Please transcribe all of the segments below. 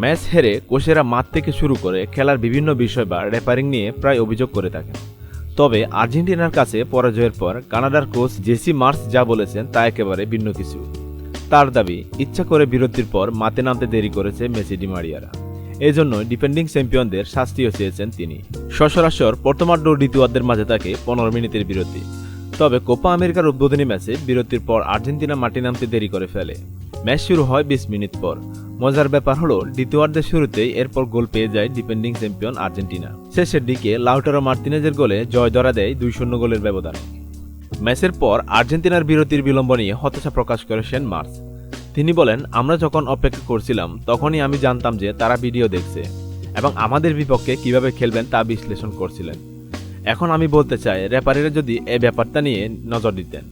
Match হেরে কোচেরা মাঠ থেকে শুরু করে খেলার বিভিন্ন বিষয় বা রেপারিং নিয়ে প্রায় অভিযোগ করে থাকেন। তবে আর্জেন্টিনার কাছে পরাজয়ের পর কানাডার কোচ জেসি মার্স যা বলেছেন তা একেবারে ভিন্ন কিছু। তার দাবি, ইচ্ছা করে বিরতির পর মাতে নামতে দেরি করেছে মেসি ডিমারিয়ারা এই জন্য ডিফেন্ডিং চ্যাম্পিয়নদের শাস্তিও চেয়েছেন তিনি। সচরাচর প্রথমার্ধ দ্বিতীয়ার্ধের মাঝে থাকে পনেরো মিনিটের বিরতি। তবে কোপা আমেরিকার উদ্বোধনী ম্যাচে বিরতির পর আর্জেন্টিনা মাটি নামতে দেরি করে ফেলে। ম্যাচ শুরু হয় বিশ মিনিট পর। মজার ব্যাপার হলো, দ্বিতীয়ার্ধের শুরুতেই এরপর গোল পেয়ে যায় ডিফেন্ডিং চ্যাম্পিয়ন আর্জেন্টিনা। শেষের দিকে লাউটারো মার্তিনেজের গোলে জয় ধরা দেয় দুই শূন্য গোলের ব্যবধান। ম্যাচের পর আর্জেন্টিনার বিরতির বিলম্ব নিয়ে হতাশা প্রকাশ করেছেন মার্স। তিনি বলেন, আমরা যখন অপেক্ষা করছিলাম, তখনই আমি জানতাম যে তারা ভিডিও দেখছে এবং আমাদের বিপক্ষে কীভাবে খেলবেন তা বিশ্লেষণ করছিলেন। এখন আমি বলতে চাই রেপারিরা যদি এই ব্যাপারটা নিয়ে নজর দিতেন।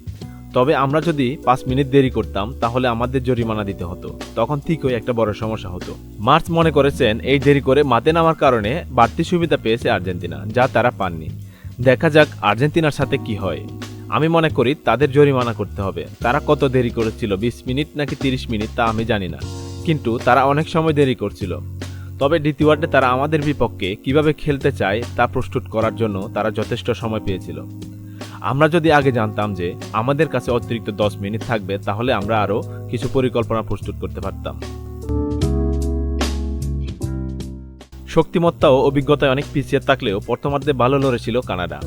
তবে আমরা যদি পাঁচ মিনিট দেরি করতাম, তাহলে আমাদের জরিমানা দিতে হতো। তখন ঠিকই একটা বড় সমস্যা হতো। মার্চ মনে করেছেন, এই দেরি করে মাতে নামার কারণে বাড়তি সুবিধা পেয়েছে আর্জেন্টিনা, যা তারা পাননি। দেখা যাক আর্জেন্টিনার সাথে কি হয়। আমি মনে করি তাদের জরিমানা করতে হবে। তারা কত দেরি করেছিল, বিশ মিনিট নাকি তিরিশ মিনিট, তা আমি জানি না। কিন্তু তারা অনেক সময় দেরি করছিল। তবে দ্বিতীয়ার্ধে তারা আমাদের বিপক্ষে কীভাবে খেলতে চায়, তা প্রস্তুত করার জন্য তারা যথেষ্ট সময় পেয়েছিল। আমরা যদি আগে জানতাম যে আমাদের কাছে অতিরিক্ত দশ মিনিট থাকবে, তাহলে আমরা আরও কিছু পরিকল্পনা প্রস্তুত করতে পারতাম। শক্তিমত্তা ও অভিজ্ঞতায় অনেক পিছিয়ে থাকলেও প্রথমার্ধে ভালো লড়েছিল কানাডা।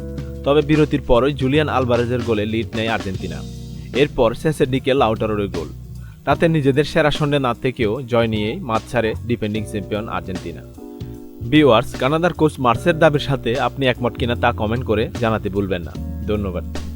তবে বিরতির পরই জুলিয়ান আলভারেজের গোলে লিড নেয় আর্জেন্টিনা। এরপর শেষের দিকে লাউটারোর গোল। তাতে নিজেদের সেরা সন্ডে না থেকেও জয় নিয়েই মাঠ ছাড়ে ডিফেন্ডিং চ্যাম্পিয়ন আর্জেন্টিনা। বিওয়ার্স কানাডার কোচ মার্সের দাবির সাথে আপনি একমত কিনা তা কমেন্ট করে জানাতে ভুলবেন না। ধন্যবাদ।